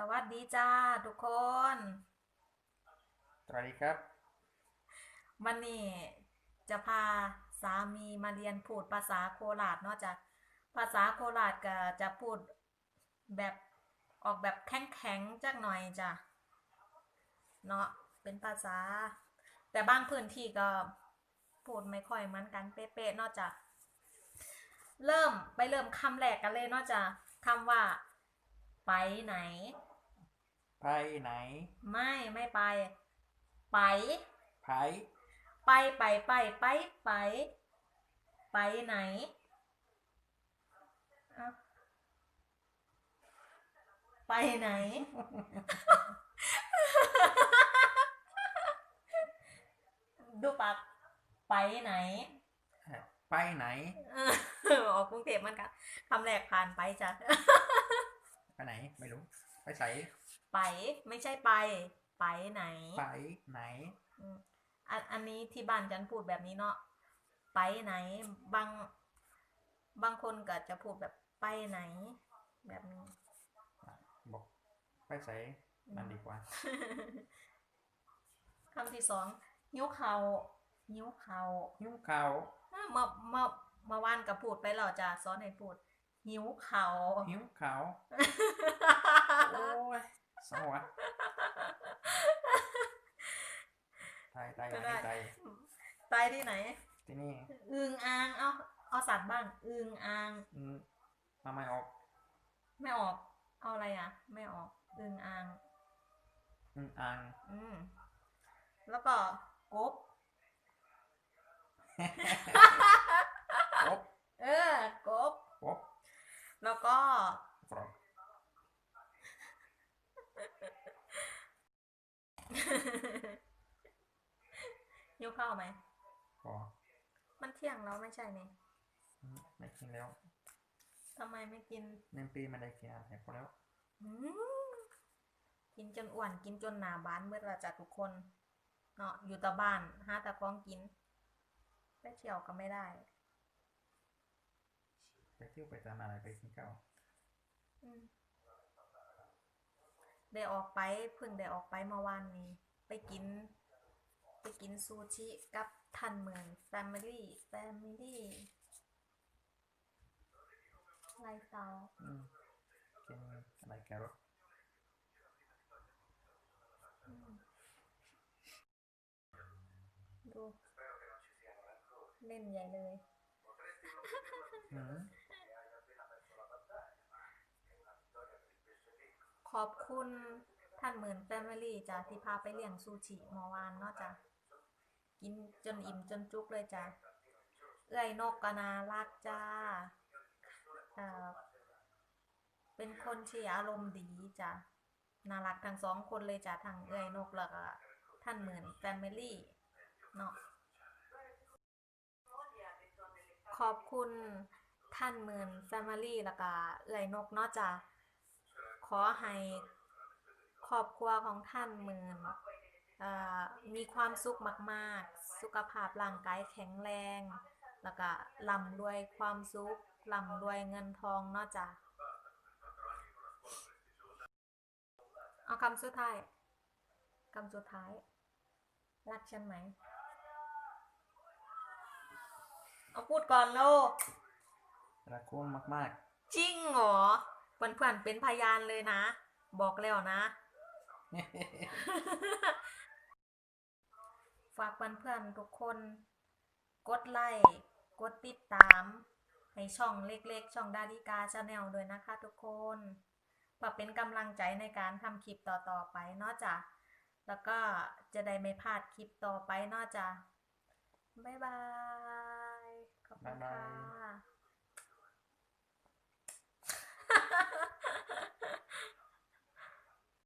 สวัสดีจ้าทุกคน สวัสดีครับ วันนี้จะพาสามีมาเรียนพูดภาษาโคราชเนาะจ้ะภาษาโคราชก็จะพูดแบบออกแบบแข็งๆจักหน่อยจ้ะเนาะเป็นภาษา แต่บางพื้นที่ก็พูดไม่ค่อยเหมือนกันเป๊ะๆเนาะจ้ะเริ่มไปเริ่มคำแรกกันเลยเนาะจ้ะคำว่า ไปไหน ไปไหน ไม่ไม่ไป ไป ไผไปไปไปไปไป ไปไหนเอ้าไปไหน ดูปากไปไหน ไปไหน เออออกกรุงเทพมันกันคำแรกผ่านไปจ้ะไปไหนไม่รู้ ไปใส่ไปไม่ใช่ไป ไปไหนไปไหนอืมอันอันนี้ที่บ้านฉันพูดแบบนี้เนาะไปไหน บาง บางคนก็จะพูดแบบไปไหน แบบนี้บอกไปใส่นั่นดีกว่า คำที่สองหิ้วเขาหิ้วเขายุ่งเขาวอะเมื่อเมื่อเมื่อวานก็พูดไปแล้วจะสอนให้พูด หิ้วเขาหิวเขาวโอ้ยสวะไทยไทยก็ได้ไทยตายที่ไหน ที่นี่อึงอ่างเอาเอาสัตว์บ้างอึงอ่างอืมมาไม่ออก ไม่ออก เอาอะไรอะ ไม่ออกอึงอ่างอืมอ่างอืมแล้วก็กบ กบ เออกบ กบ แล้วก็ฟรอกหิวข้าวไหม พอมันเที่ยงแล้วไม่ใช่นี่อืมไม่กินแล้วทำไมไม่กินหนึ่งปีไม่ได้กินอาหารพอแล้ว อืมกินจนอ้วนกินจนหนาบ้านเมื่อละจากทุกคนเนาะอยู่แต่บ้านหาแต่ของกินไปเที่ยวก็ไม่ได้ ไปเที่ยวไปทำอะไรไปกินข้าวอืมได้ออกไปเพิ่งได้ออกไปเมื่อวานนี้ ไปกิน ไปกินซูชิกับทันเมือง Family Family ไลฟ์สไตล์อืมกินอะไรแครอทอืมดูเล่นใหญ่เลย อืมขอบคุณท่านหมื่นแฟมิลี่จ้ะที่พาไปเลี้ยงซูชิเมื่อวานเนาะจ้ะกินจนอิ่มจนจุกเลยจ้ะเอื้อยนกก็น่ารักจ้าเอ่อเป็นคนที่อารมณ์ดีจ้ะน่ารักทั้งสองคนเลยจ้ะทั้งเอื้อยนกแล้วก็ท่านหมื่นแฟมิลี่เนาะขอบคุณท่านหมื่นแฟมิลี่แล้วก็เอื้อยนกเนาะจ้ะ ขอให้ครอบครัวของท่านหมื่นเอ่อมีความสุขมากๆ สุขภาพร่างกายแข็งแรง แล้วก็ร่ำรวยความสุขร่ำรวยเงินทองเนาะจ้ะเอาคำสุดท้ายคำสุดท้าย รักฉันไหม เอาพูดก่อนโลกรักคุณมากจริงเหรอ เพื่อนๆเป็นพยานเลยนะ บอกแล้วนะ ฝากเพื่อนๆทุกคน กดไลค์กดติดตาม ให้ช่องเล็กๆ ช่องดาดิกาชาแนลด้วยนะคะทุกคนเพื่อเป็นกำลังใจในการทำคลิปต่อๆไปนอกจากแล้วก็จะได้ไม่พลาดคลิปต่อไปนอกจากบ๊ายบาย ขอบคุณค่ะ